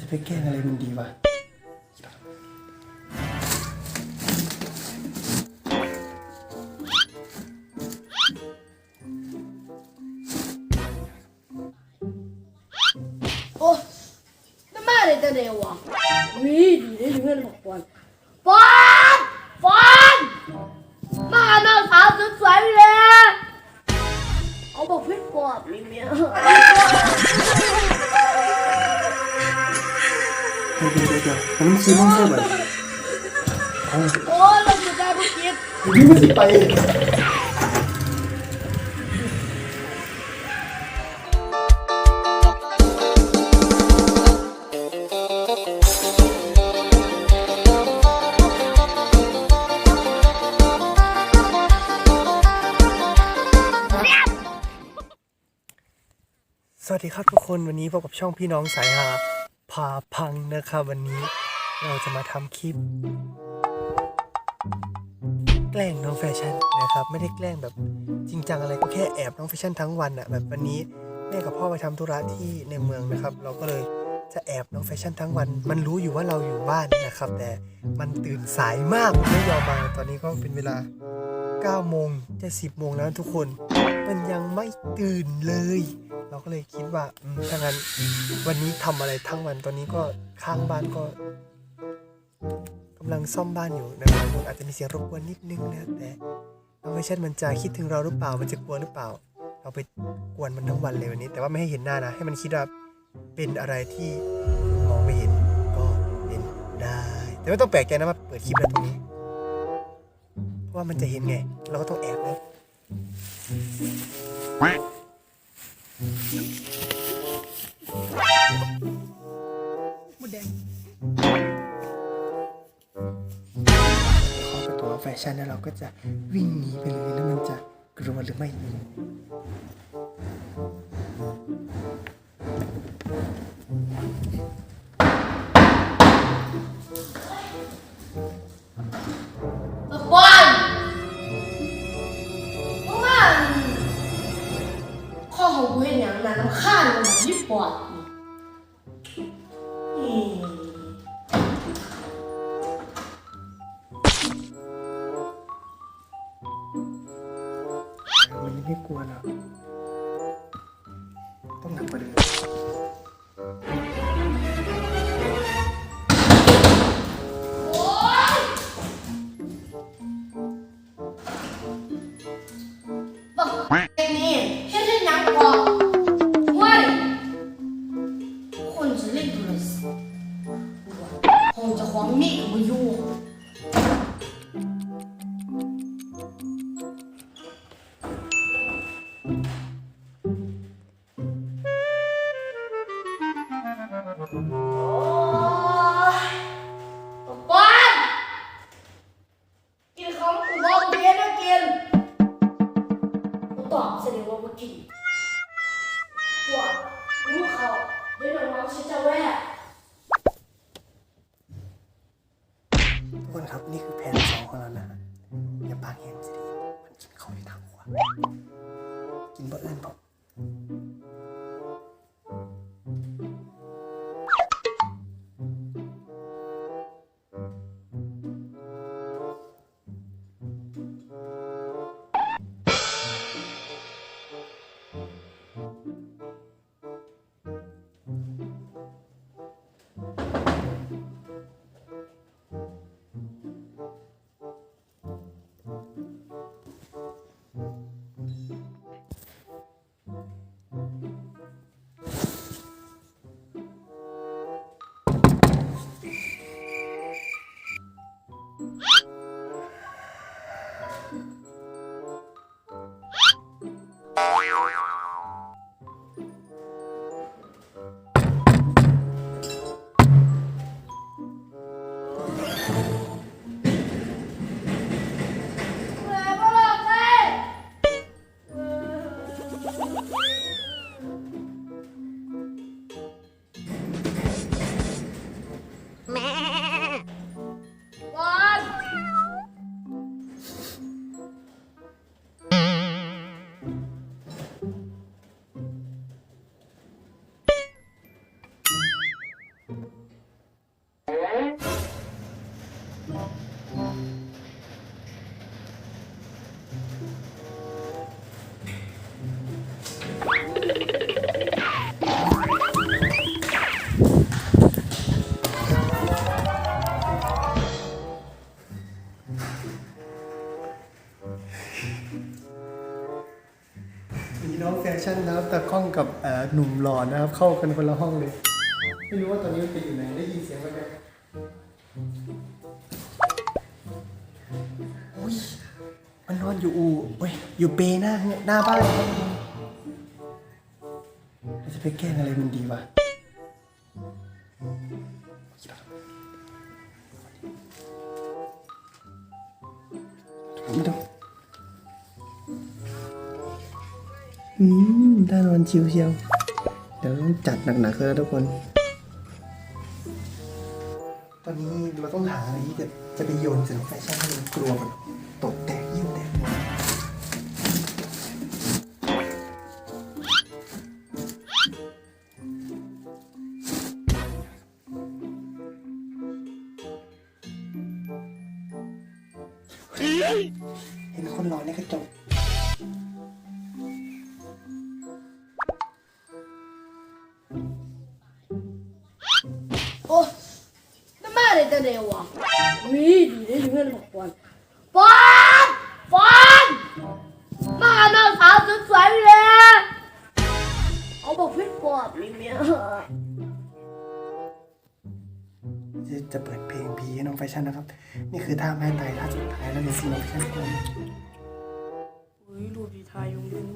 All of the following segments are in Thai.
จะไปแก้อะไรมันดีวะ ยวเดี๋ยวมันซื้อห้องเสื้อแบบเอาโอ้เราจะได้บุกิดวิ่งสิไปสวัสดีครับทุกคนวันนี้พบกับช่องพี่น้องสายหาพาพังนะครับวันนี้ เราจะมาทำคลิป แกล้งน้องแฟชั่นนะครับ ไม่ได้แกล้งแบบจริงจังอะไรก็แค่แอบน้องแฟชั่นทั้งวันอะแบบวันนี้แม่กับพ่อไปทำธุระที่ในเมืองนะครับ เราก็เลยจะแอบน้องแฟชั่นทั้งวัน มันรู้อยู่ว่าเราอยู่บ้านนะครับ แต่มันตื่นสายมากไม่ยอมมาตอนนี้ก็เป็นเวลา9โมงจะ10โมงแล้วทุกคน มันยังไม่ตื่นเลยเราก็เลยคิดว่าถ้างั้นวันนี้ทำอะไรทั้งวันตอนนี้ก็ข้างบ้านก็ กำลังซ่อมบ้านอยู่นะครับอาจจะมีเสียงรบกวนนิดนึงนะแต่น้องเวชั่นมันจะคิดถึงเราหรือเปล่ามันจะกลัวหรือเปล่า เราไปกวนมันทั้งวันเลยวันนี้ แต่ว่าไม่ให้เห็นหน้านะ ให้มันคิดว่าเป็นอะไรที่มองไม่เห็นก็เป็นได้ แต่ไม่ต้องแปลกใจนะว่าเปิดคลิปแล้วตรงนี้ เพราะว่ามันจะเห็นไง เราก็ต้องแอบนะ ชั่นแล้วเราก็จะวิ่งหนีไปเลยแล้วมันจะกลัวหรือไม่ ไม่กลัวหรอกต้องหนักกว่าเดิม ทุกคนครับนี่คือแผนสองของเรานะอย่าปากแห้งสิดีมันกินเขาอยู่ทางหัวกินบ่เอื้อนบอก น้องแฟชั่นนะครับแต่กล้องกับเอ่อหนุ่มหล่อนะครับ เข้ากันคนละห้องเลย ไม่รู้ว่าตอนนี้มันไปอยู่ไหนได้ยินเสียงแบบแบบอุ้ยมันนอนอยู่อูเว้ยอยู่เปหน้าหน้าบ้านเราจะไปแกล้งอะไรมันดีวะไม่ต้อง อืมถ้านอนชิวเชียว เดี๋ยวต้องจัดหนักๆเลยนะทุกคน ตอนนี้เราต้องหาอะไรที่จะจะไปโยนเสริมแฟชั่นให้มันกลัวแบบตกแตกยิ่งแตกหมดเห็นคนรอในกระจก จะเร็วอะวิดีได้อยู่เพื่อนบอกก่อนฟอนฟอนมาหาน้องสาวสวยๆเลยเอาบอกพี่ปอบเลยเนี่ยจะจะเปิดเพลงพีให้น้องแฟชั่นนะครับ นี่คือท่าแม่ไตท่าสุดท้ายแล้วในซีน้องแฟชั่นทุกคนอุ้ยรูปดีไทยยงยืน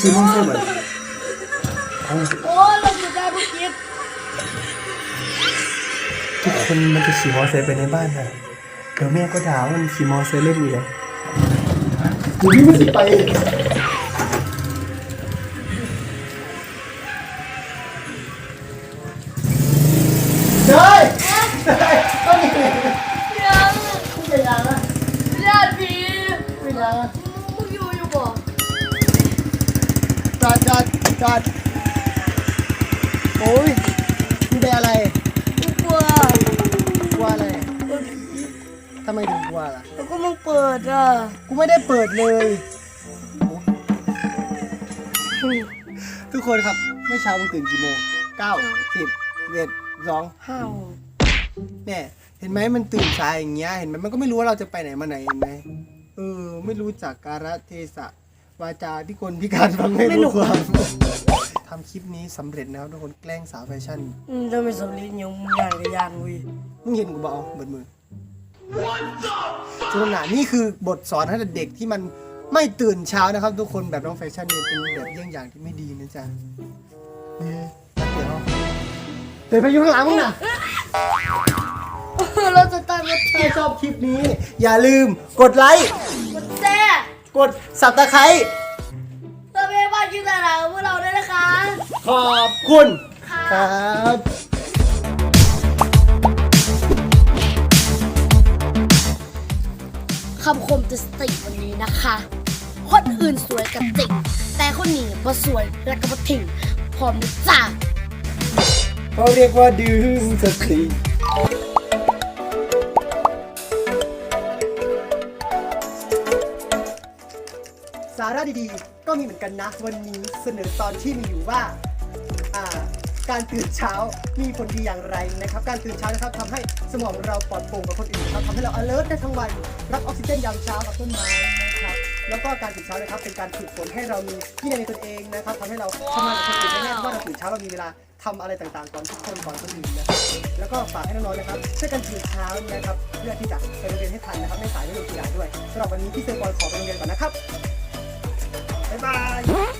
ซีมอนเซอร์เหรอเอาโอ้เราอยู่ได้เมื่อกี้ทุกคนมันจะขี่มอเตอร์ไซค์ไปในบ้านนะเดี๋ยวแม่ก็ด่าว่ามันขี่มอเตอร์ไซค์เล่นอยู่เลยอยู่นี่มันสิไปเฮ้ยต้องยังไงยังไม่ยังนะญาติพี่ไม่ยังนะมึงอยู่อยู่บ่ จอดจอดจอดโอ้ยมึงเป็นอะไรกูกลัวกลัวอะไรทำไมถึงกลัวล่ะแล้วก็มึงเปิดอะกูไม่ได้เปิดเลยทุกคนครับเมื่อเช้ามึงตื่นกี่โมงเก้าสิบเอ็ดสองห้าเนี่ยเห็นไหมมันตื่นสายอย่างเงี้ยเห็นไหมมันก็ไม่รู้ว่าเราจะไปไหนมาไหนเห็นไหมเออไม่รู้จักการะเทศะ วาจาพิกลพิการฟังไม่รู้ความทำคลิปนี้สำเร็จนะครับทุกคนแกล้งสาวแฟชั่นอืมถ้าไม่สำเร็จยังมึงยานกับยานเว้ยมึงเห็นกูบอกเบิดมือจุลนานี่คือบทสอนให้เด็กที่มันไม่ตื่นเช้านะครับ ทุกคนแบบน้องแฟชั่นเนี่ยเป็นแบบเยี่ยงอย่างที่ไม่ดีนะจ๊ะนี่ตัดเดี๋ยวเดินไปอยู่ข้างหลังมึงนะเราจะตามมาถ้าชอบคลิปนี้ อย่าลืมกดไลค์กดแซ่ กดสับตะไคร้เพื่อไม่ให้พลาดคลิปต่างๆของพวกเราด้วยนะคะขอบคุณค่ะ ครับคำคมจะสติวันนี้นะคะ คนอื่นสวยกับจริงแต่คนนี้บ่สวยและก็บ่ทิ้งพร้อมนะจ้า เขาเรียกว่าดึงสติาระดีๆ ก็มีเหมือนกันนะ วันนี้เสนอตอนที่มีอยู่ว่า การตื่นเช้ามีผลดีอย่างไรนะครับ การตื่นเช้านะครับทำให้สมองเราปลอดโปร่งกว่าคนอื่นครับทำให้เรา alert ได้ทั้งวัน รับออกซิเจนยามเช้ากับต้นไม้นะครับ แล้วก็การตื่นเช้านะครับเป็นการฝึกฝนให้เรามีวินัยในตนเองนะครับทำให้เราทำงานกับคนอื่นได้ง่ายเพราะว่าเราตื่นเช้าเรามีเวลาทำอะไรต่างๆก่อนทุกคนก่อนคนอื่นนะครับแล้วก็ฝากให้น้องๆนะครับช่วยกันตื่นเช้านะครับเพื่อที่จะไปโรงเรียนให้ทันนะครับไม่สายไม่ลงกีฬาด้วยสำหรับวันนี้พี่เซอร์บอลขอไปโรงเรียนก่อนนะครับ Bye.